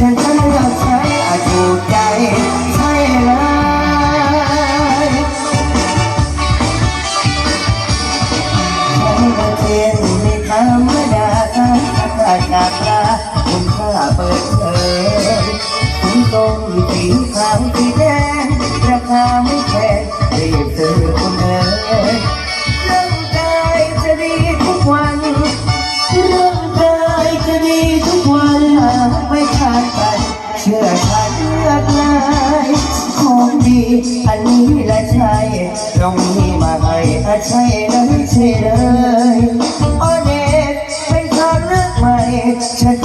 ฉัน check, 10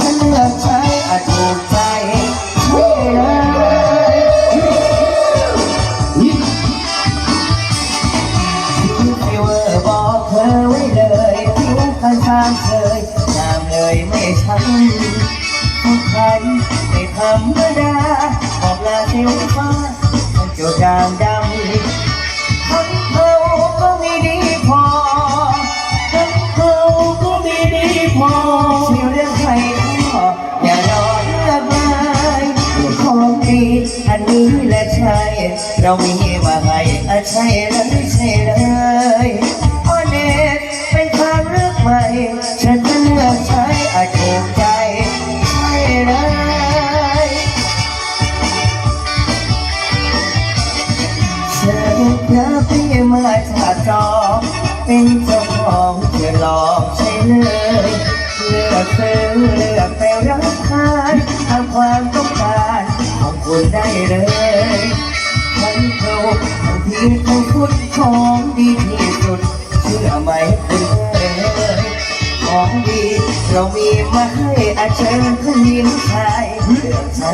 ให้อเชิญผู้หญิงชายเลือกใช้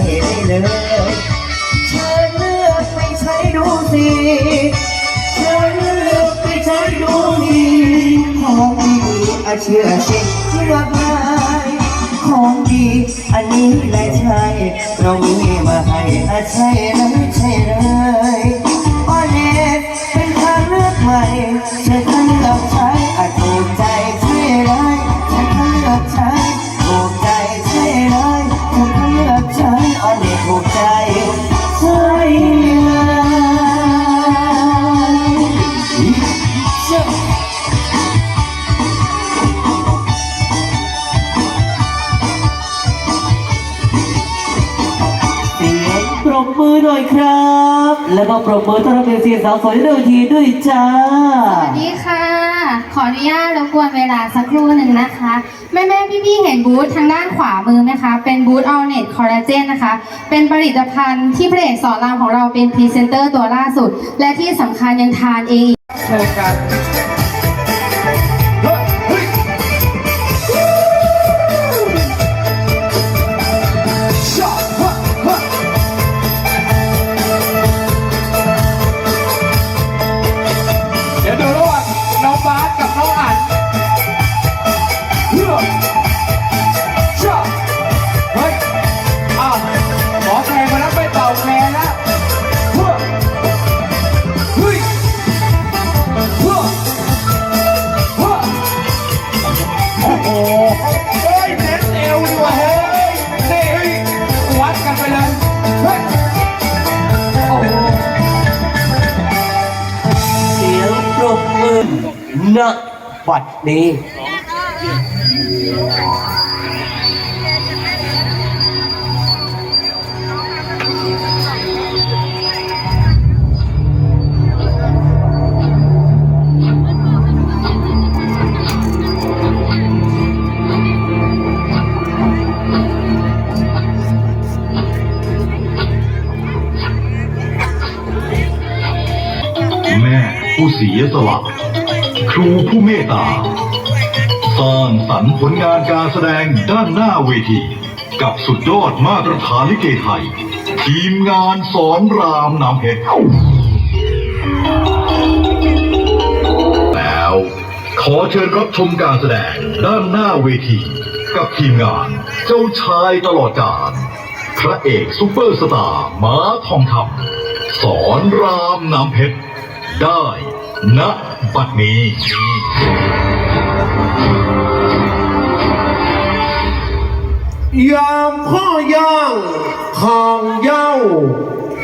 ได้เลยเชิญเลือกไปใช้ดูสิเชิญเลือกไปใช้ดูสิของดีอาเชื่อสิเลือกได้ของดีอันนี้แหละใช่เรามีมาให้อาใช่เลยใช่เลยออเนตเป็นทางเลือกใหม่ อยครับ แล้วก็ปรบมือต้อนรับเป็นเสียสาวสวยในเวทีด้วยจ้า สวัสดีค่ะ ขออนุญาตรบกวนเวลาสักครู่หนึ่งนะคะ แม่แม่พี่พี่เห็นบูธทางด้านขวามือไหมคะ เป็นบูธ All Net Collagen นะคะ เป็นผลิตภัณฑ์ที่พระเอกสอนรามของเราเป็นพรีเซนเตอร์ตัวล่าสุด และที่สำคัญยังทานเองโชว์กัน ดนี้แม่ผู้เสียสละ ครูผู้เมตตาสร้างสรรค์ผลงานการแสดงด้านหน้าเวที กับสุดยอดมาตรฐานลิเกไทย ทีมงานสอนรามน้ำเพชรแล้ว ขอเชิญรับชมการแสดงด้านหน้าเวที กับทีมงานเจ้าชายตลอดกาลพระเอกซุปเปอร์สตาร์ม้าทองคำสอนรามน้ำเพชรได้ ณบัดนี้ยามพ่อย่างห่างเย้า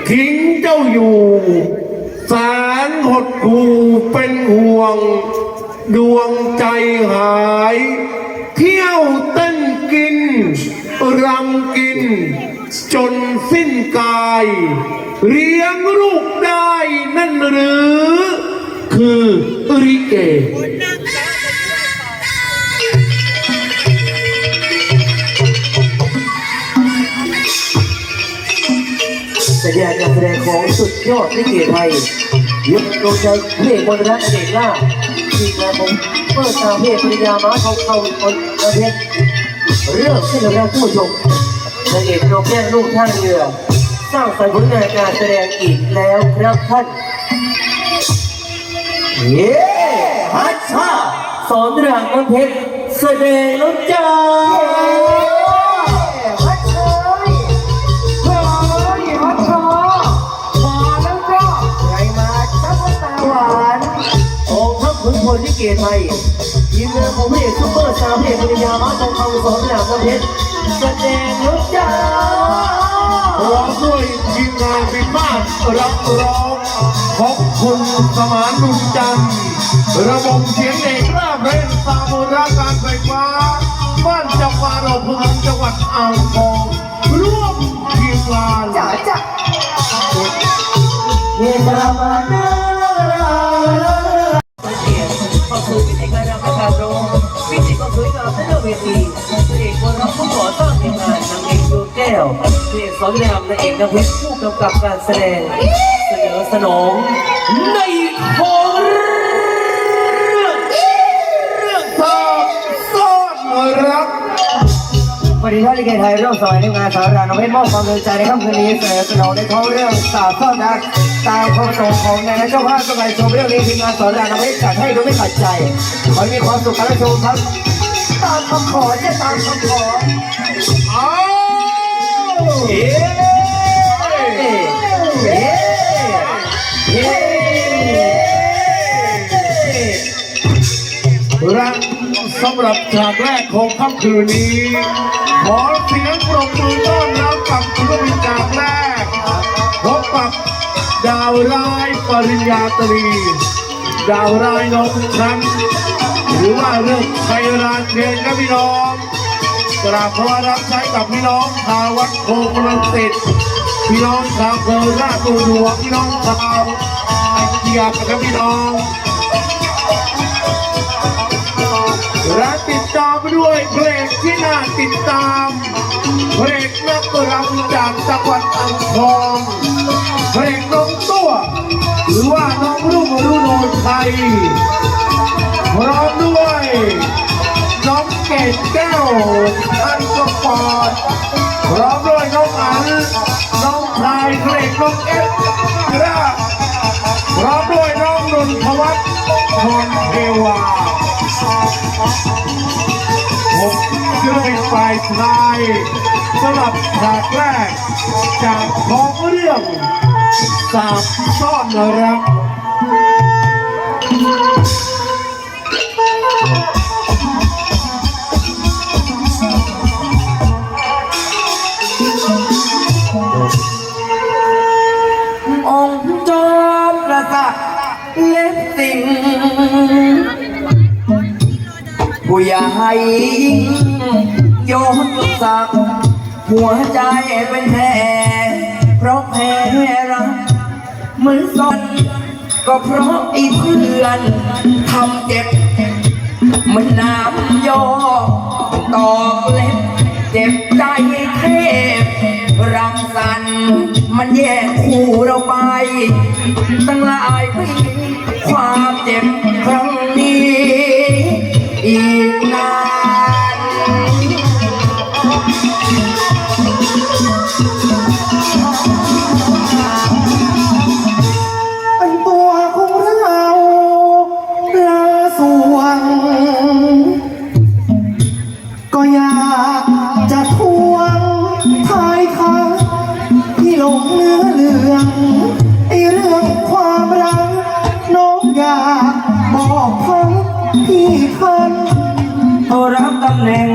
ทิ้งเจ้าอยู่ แสนหดหูเป็นห่วง ดวงใจหาย เที่ยวเต้นกิน รำกิน จนสิ้นกาย เลี้ยงลูกได้นั่นหรือ คือริเกแสดงการแสดงของสุดยอดลิเกไทยยกดวงใจเพลงมนรักเนกล่าทีมงานผมเปิดตาเพลงปริยาม้าทองคำคนประเทศเรื่องขึ้นแล้วผู้ชมนางเอกโรงแก้ลูกท่าเรือ สร้างสรรค์ผลงานการแสดงอีกแล้วครับท่าน เย้ฮัชชาสอนเรามน้ำเพชรแสดงแล้วจ้าฮัชชาเฮ้ยฮัทชอมาแล้วจ้าใครมาชักตาหวานองค์พระขุนพลลิเกไทยทีมงานของพระเอกซุปเปอร์สตาร์พระเอกปริญญามาทองคำสอนเรามน้ำเพชรแสดงแล้วจ้า พร้อมด้วยทีมงานพิพาทรับร้องขอบคุณสมานนุนจันทร์ระบบเสียงเอกราบเร่งตามราการไฟฟ้า บ้านจังหวัดเราพงจังหวัดอ่างทองร่วมทีมงานจ๋าจ๋าเฮรามานเกียรติเข้าสู่พิธีการนำประกาศรองพิธีก็สวยงามและเวทีเอกคนรับผู้ก่อตั้งทีมงานนางเอ ก้วพระเอกสอนรามนางเอกนภเพชรผู้กำกับการแสดง เสนอสนองในของเรื่องเรื่องสอบซ่อนรักบริษัทลิเกไทยร่วมสมัยในงานสารานำให้มอบความสนใจในค่ำคืนนี้เสนอสนองในท้องเรื่องสาวซ่อนรักตามความประสงค์ของนายเจ้าภาพสมัยชมเรื่องนี้ทีมงานสารานำให้จัดให้โดยไม่ขัดใจขอให้มีความสุขการชมครับตามคำขอจะตามคำขออ้าวเย้เย้เย้ และสำหรับฉากแรกของค่ำคืนนี้ ขอเสียงปรบมือต้อนรับกับศิลปินฉากแรกพบกับดาวร้ายปริญญาตรี ดาวร้ายน้องชั้นหรือว่าเรื่องไทยราเชนครับพี่น้อง กราบขอรับใช้กับพี่น้องชาววัดโพกลังสิตพี่น้องชาวเกลือราชบุรีพี่น้องชาวไอเดียครับพี่น้องและติดตามด้วยเพลงที่น่าติดตาม เพลงนักรำจากจังหวัดอ่างทองเพลงน้องตัว หรือว่าน้องรุ่งรุ่งโนไทยพร้อมด้วย น้องเกดแก้วอันสปอร์ตพร้อมด้วยน้องอันน้องชายเพลงน้องเอฟราพร้อมด้วยน้องนนทวัฒน์พรเทวาผมจะเป็นฝ่ายชายสำหรับฉากแรก จากของเรื่องสาบซ่อนรัก ใหญ่ยกศักดิ์หัวใจเป็นแผลเพราะแพ้รักเหมือนสนก็เพราะไอ้เพื่อนทำเจ็บมันน้ำยอตอกเล็บเจ็บใจเทพรังสรรมันแยกคู่เราไป ตั้งหลายปีความเจ็บครั้งนี้ อีกนานอันตัวของเราลาสวง ก็อยากจะทวงทายคำที่หลงเนื้อเรื่องไอเรื่องความรักน้องอยากบอกเขา พี่คันเขารับตำแหน่ง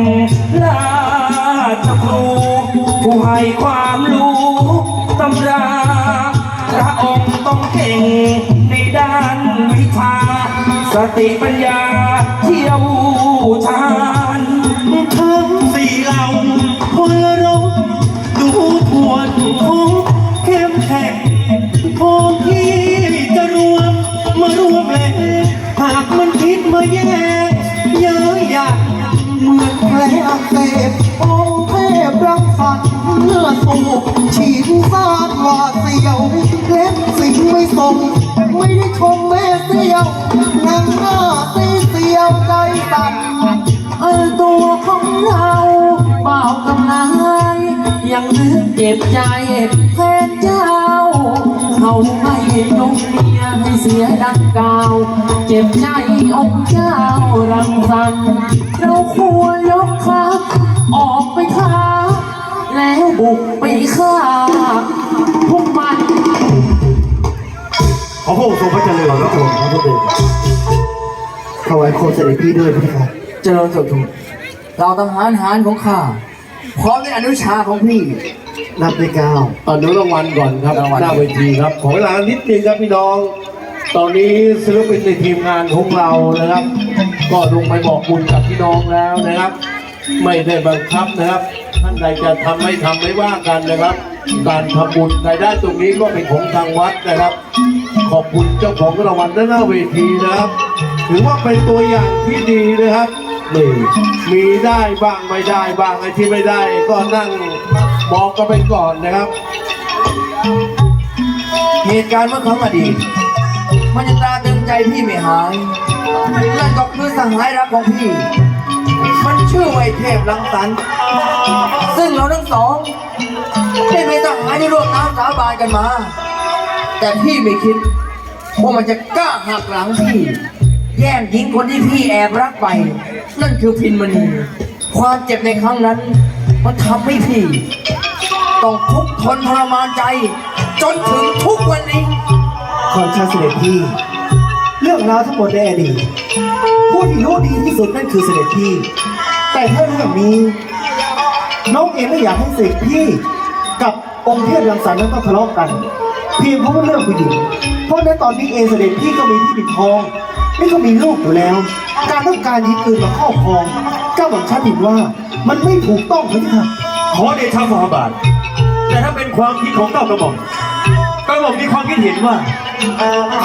ราชครูผู้ให้ความรู้ตำราพระองค์ต้องเก่งในด้านวิชา สติปัญญาเที่ยวชาญทั้งสี่เหล่าพลรบดูทวนทุกเข้มแข็ง มันคิดมาแย่เย้ยหยักเหมือนแผลอักเสบองค์เทพรังสรรค์เมื่อสูบฉีดซาดหวาดเสียวเล็บสิ่งไม่ทรงไม่ได้ชมแม่เสียวนั่งหน้าตีเสียวใจสั่นเออตัวของเราเบากำลังยังนึกเจ็บใจแทนเจ้า เขาไม่ยกเมียให้เสียดังเก่าเจ็บใจอกเจ้ารังสรรค์เราควรยกครับ ออกไปท้าแล้วบุกไปฆ่าพวกมันขอพระองค์ทรงพระเจริญพระองค์พระพุทธเดชถวายโคมเสด็จพี่ด้วยพระเจ้าค่ะเจริญสุขเราทหารหารของข้า พร้อมในอนุชาของพี่นับด้วยเก้าตอนนี้รางวัลก่อนครับรางวัลหน้าเวทีครับขอเวลานิดนึงครับพี่น้อง ตอนนี้ศิลปินในทีมงานของเรานะครับ ก็ลงไปบอกบุญกับพี่น้องแล้วนะครับ ไม่ได้บังคับนะครับ ท่านใดจะทำไม่ทำไม่ว่ากันนะครับ การทำบุญรายได้ตรงนี้ก็เป็นของทางวัดนะครับ ขอบคุณเจ้าของรางวัลด้านหน้าเวทีนะครับ ถือว่าเป็นตัวอย่างที่ดีนะครับ นี่มีได้บ้างไม่ได้บ้างไอ้ที่ไม่ได้ ก็นั่งมองก็ไปก่อนนะครับ เหตุการณ์เมื่อครั้งอดีต มันยังตราตรึงใจพี่ไม่หายนั่นก็คือสหายรักของพี่ มันชื่อไวเทพลังสรรค์ซึ่งเราทั้งสองได้เป็นทหารที่ร่วมน้ำสาบานกันมา แต่พี่ไม่คิดว่ามันจะกล้าหักหลังพี่ แย่งหญิงคนที่พี่แอบรักไป นั่นคือพินมณี ความเจ็บในครั้งนั้น มันทำให้พี่ ต้องทุกข์ทนทรมานใจ จนถึงทุกวันนี้ ขอชาเสด็จพี่ เรื่องราวทั้งหมดในอดีตผู้ที่รู้ดีที่สุดนั่นคือเสด็จพี่ แต่ถ้าเรื่องนี้น้องเองไม่อยากให้เสด็จพี่กับองค์เทพรังสรรค์นั้นต้องทะเลาะกัน เพียงเพราะว่าเรื่องผู้หญิงเพราะในตอนนี้เองเสด็จพี่ก็มีที่ปิดทองนี่ก็มีลูกอยู่แล้ว การต้องการหญิงอื่นมาครอบครองก้าหม่อมชันเห็นว่า มันไม่ถูกต้องเลยค่ะขอเดชะมหาบาท แต่ถ้าเป็นความคิดของเก้ากระหม่อมกระหม่อมมีความคิดเห็นว่า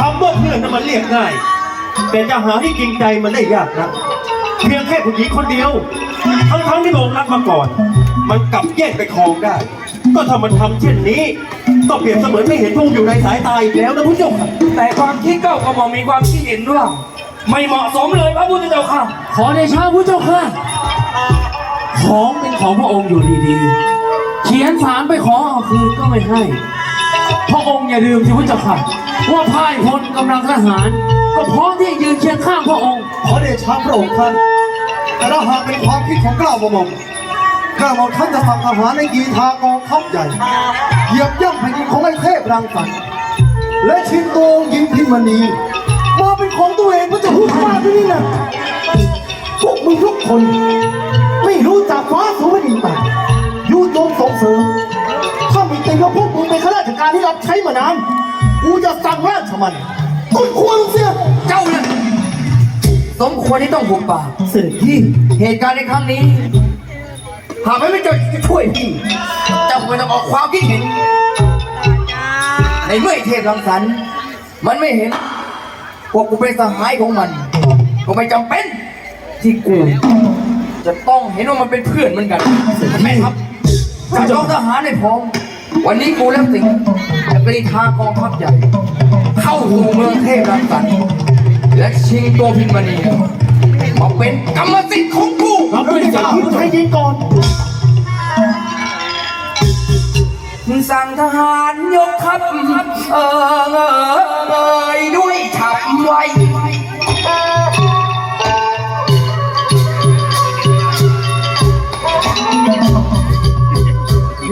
คำว่าเพื่อนนั้นมันเรียกง่าย แต่จะหาที่จริงใจมันได้ยากนะเพียงแค่ผู้หญิงคนเดียวทั้งทั้งๆที่โดนรักมาก่อน มันกลับแยกไปครองได้ ก็ถ้ามันทำเช่นนี้ ก็เปรียบเสมือนไม่เห็นพงอยู่ในสายตาอีกแล้วนะผู้เจ้าค่ะแต่ความคิดเก้ากระหม่อมมีความคิดเห็นว่า ไม่เหมาะสมเลยพระพุทธเจ้าค่ะ ขอเดชะผู้เจ้าค่ะ ของเป็นของพระองค์อยู่ดีๆ เขียนสารไปขอเอาคืนก็ไม่ให้ พระองค์อย่าลืมสิผู้เจ้าค่ะว่าพ่ายพลกำลังทหาร ก็พร้อมที่จะยืนเคียงข้างพระองค์ ขอเดชะพระองค์ท่านแต่ถ้าหากเป็นความคิดของเกล้ากระหม่อมเกล้าหม่อมท่านจะสั่งทหารในกีทากองทัพใหญ่เหยียบย่ำแผ่นดินของไอ้เทพรังสรรค์และชิงตัวองค์หญิงพิมณีมาเป็นของตัวเอง ก็จะพูดมากที่นี่นะพวกมึงทุกคน ไม่รู้จักฟ้าสูงแผ่นดินต่ำยูโจมส่งเสริมถ้ามีติว่าพวกมึงเป็นข้าราชการที่รับใช้มานานกูจะสั่งราชมันตุนควรเสียเจ้าเนี่ยสมควรที่ต้องหุบปากเสด็จพี่เหตุการณ์ในครั้งนี้ หากไม่เป็นเจ้าจะช่วยพี่เจ้าควรต้องออกความคิดเห็นในเมื่อไอ้เทพรังสรรค์มันไม่เห็น พวกกูเป็นสหายของมัน ก็ไม่จำเป็น ที่กูจะต้องเห็นว่ามันเป็นเพื่อนเหมือนกันแม่ครับจัดกองทหารให้พร้อม วันนี้กูและสิงห์จะกรีธากองทัพใหญ่ เข้าสู่เมืองเทพรังสรรค์และชิงตัวพิมณีมาเป็นกรรมสิทธิ์ของกูรับด้วยจ้าผู้ชายยิงก่อนสั่งทหารยกทัพเออเออเอยด้วยฉับ ไวน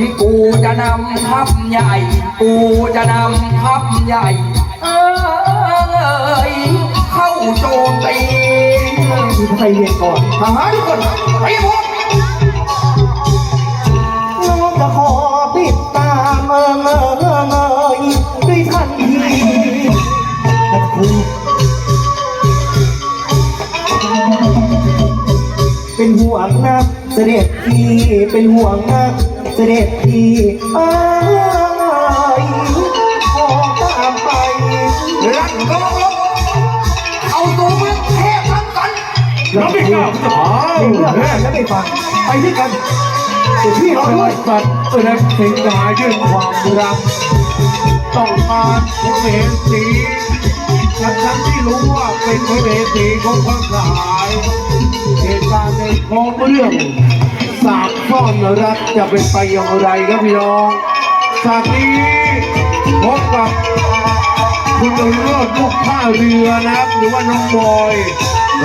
ี่กูจะนำทัพใหญ่ กูจะนำทัพใหญ่ เออเอยเข้าโจมตีผู้ชายเย็นก่อนทหารทุกคนไปหมดจะขอปิดตาเมื่อเเป็นห่วงนักเสด็จพี่เป็นห่วงนักเสด็จพี่เอ้ยขอตามไปรักก็เอาตัวมาเทพทั้งกันเราไม่กล้าจะอ้าเรื่องแรกแล้วไม่ฟังไปด้วยกันเดี๋ยวพี่เราด้วยสัตว์และสิงหาด้วยความรักต้องการพระเวสีทั้งทั้งที่รู้ว่าเป็นพระเวสีของพระสาย เหตุการณ์ในของเรื่องสามซ่อนรักจะเป็นไปอย่างไรครับพี่น้องจากนี้พบกับคุณเลิศลูกข้าเรือนะครับหรือว่าน้องบอย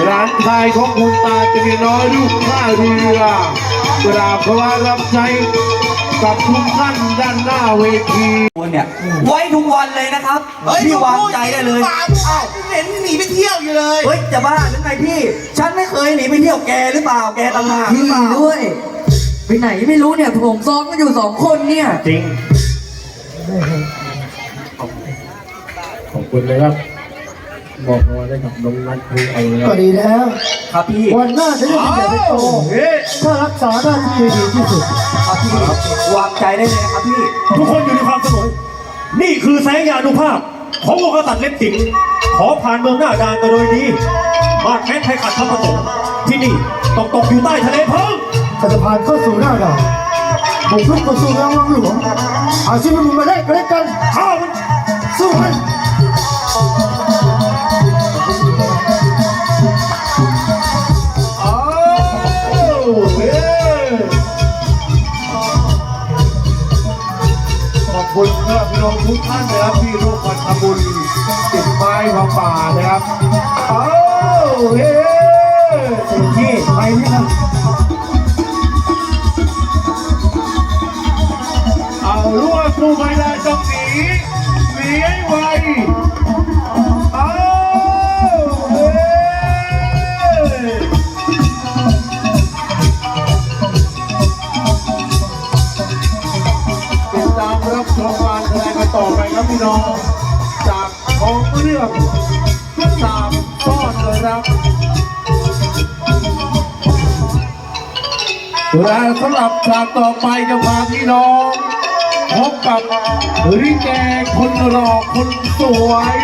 ร้านทายของคุณตาจะมีน้อยลูกข้าเรือกราบพระรับใช้ กับทุกท่านด้านหน้าเวทีเนี่ยไว้ทุกวันเลยนะครับพี่วางใจได้เลย อ้าวเห็นหนีไปเที่ยวอยู่เลย เฮ้ยจะบ้าหรือไงพี่ ฉันไม่เคยหนีไปเที่ยวแกหรือเปล่าแกต่างหากหรือพี่เปล่าด้วย ไปไหนไม่รู้เนี่ยผมซ้อมกันอยู่สองคนเนี่ย จริง ขอบคุณนะครับ บอกมาได้กับน้องนัทคือเอาเลยก็ดีแล้ว ครับพี่วันหน้าจะได้เป็นใหญ่เป็นโตเฮ้ยถ้ารักษาหน้าที่ดีที่สุดครับพี่วางใจได้เลยครับพี่ ทุกคนอยู่ในความสงบนี่คือแสงยานุภาพ ขององค์กษัตริย์เล็บสิงห์ขอผ่านเมืองหน้าดานกันโดยดีมาแค้นไทยขัดพระประสงค์ที่นี่ต้องตกอยู่ใต้ทะเลเพลิงถ้าจะผ่านเข้าสู่หน้าด่านบุกรุกเข้าสู่เมืองวังหลวงเอาชีวิตมึงมาได้ก็ได้กัน รับชมการแสดงกันต่อไปครับพี่น้อง จากของเรื่องสามซ่อนเลยครักและสำหรับฉากต่อไปจะพาพี่น้องพบกับริแกคนหล่อคนสวย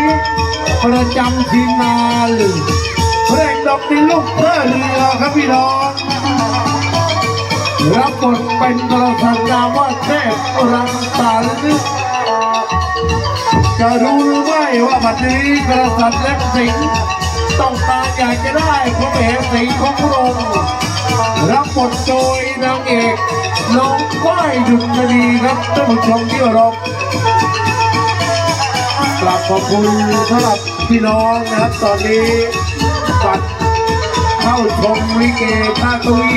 ประจำทีมงานเพลงดอกดินลูกเพื่อเรือครับพี่น้อง รับบทเป็นกระสันนามว่าเทพรังสรรค์จะรู้หรือไม่ว่าบัดนี้กระสันเล็บสิงต้องการอยากจะได้พระเอกสิงของพระองค์รับบทโดยนางเอกน้องฝ้ายดุษฎีครับท่านผู้ชมที่รพกลับขอบคุณสำหรับพี่น้องนะครับตอนนี้บัตรเข้าชมลิเกท่าตุ้ย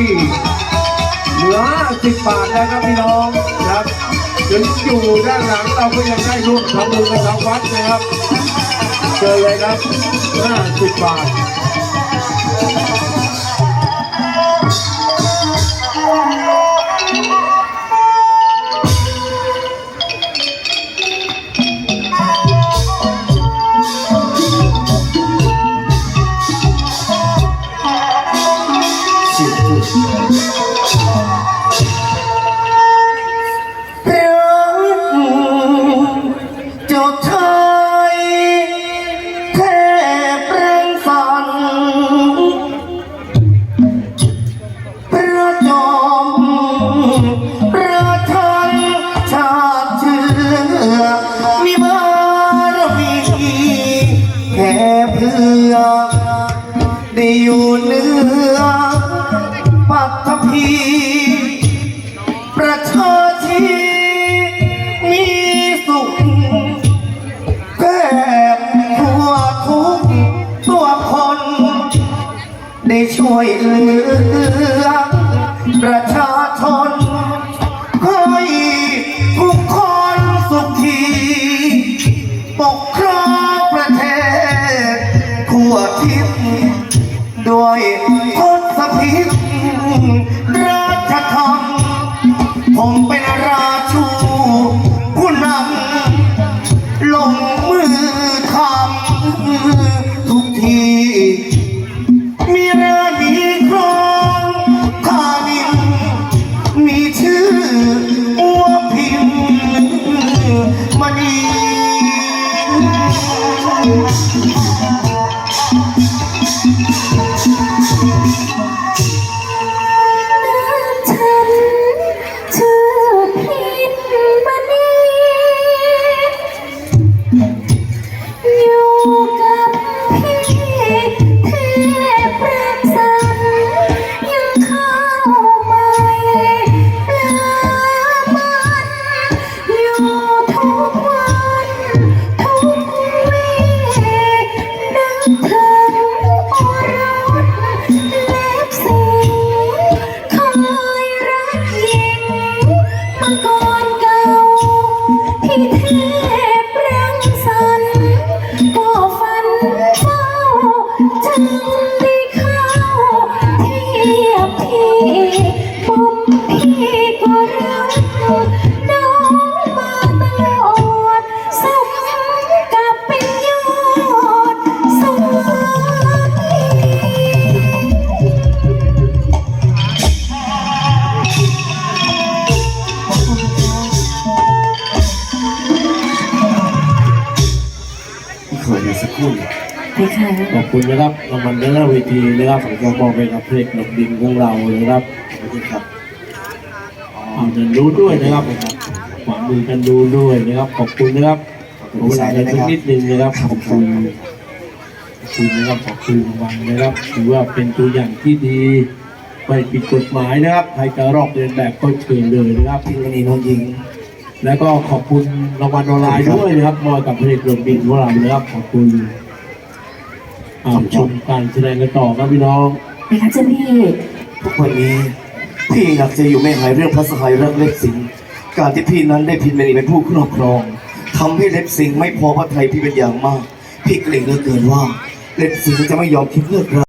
เหลือสิบบาทแล้วครับพี่น้องนะครับถึงอยู่ด้านหลังเราก็ยังได้ร่วมทำบุญกับทางวัดนะครับเจอเลยครับห้าสิบบาทเช่วยเหลือประชาชน money. ผมจะมอบไปกับเพลงหลบดินของเรานะครับขอบคุณครับอ่านดูด้วยนะครับขวามือกันดูด้วยนะครับ ขอบคุณนะครับขอบคุณหลายนสักนิดนึงนะครับขอบคุณขอบคุณนะครับขอบคุณรางวัลนะครับถือว่าเป็นตัวอย่างที่ดีไม่ผิดกฎหมายนะครับใครจะรอบเรียนแบบก็เชิญเลยนะครับที่นี่น้องยิงแล้วก็ขอบคุณรางวัลออนไลน์ด้วยนะครับมอกับเพลงหลบดินของเรานะครับขอบคุณ ชมการแสดงกันต่อครับพี่น้องไปค่ะเจ้าพี่ทุกวันนี้พี่อยากจะอยู่ไม่หายเรื่องพระสหายเรื่องเล็บสิงห์การที่พี่นั้นได้พินมณีเป็นผู้ครอบครองทำให้เล็บสิงห์ไม่พอพระไทยพี่เป็นอย่างมาก พี่เกรงเหลือเกินว่า เล็บสิงห์จะไม่ยอมคิดเลิกรา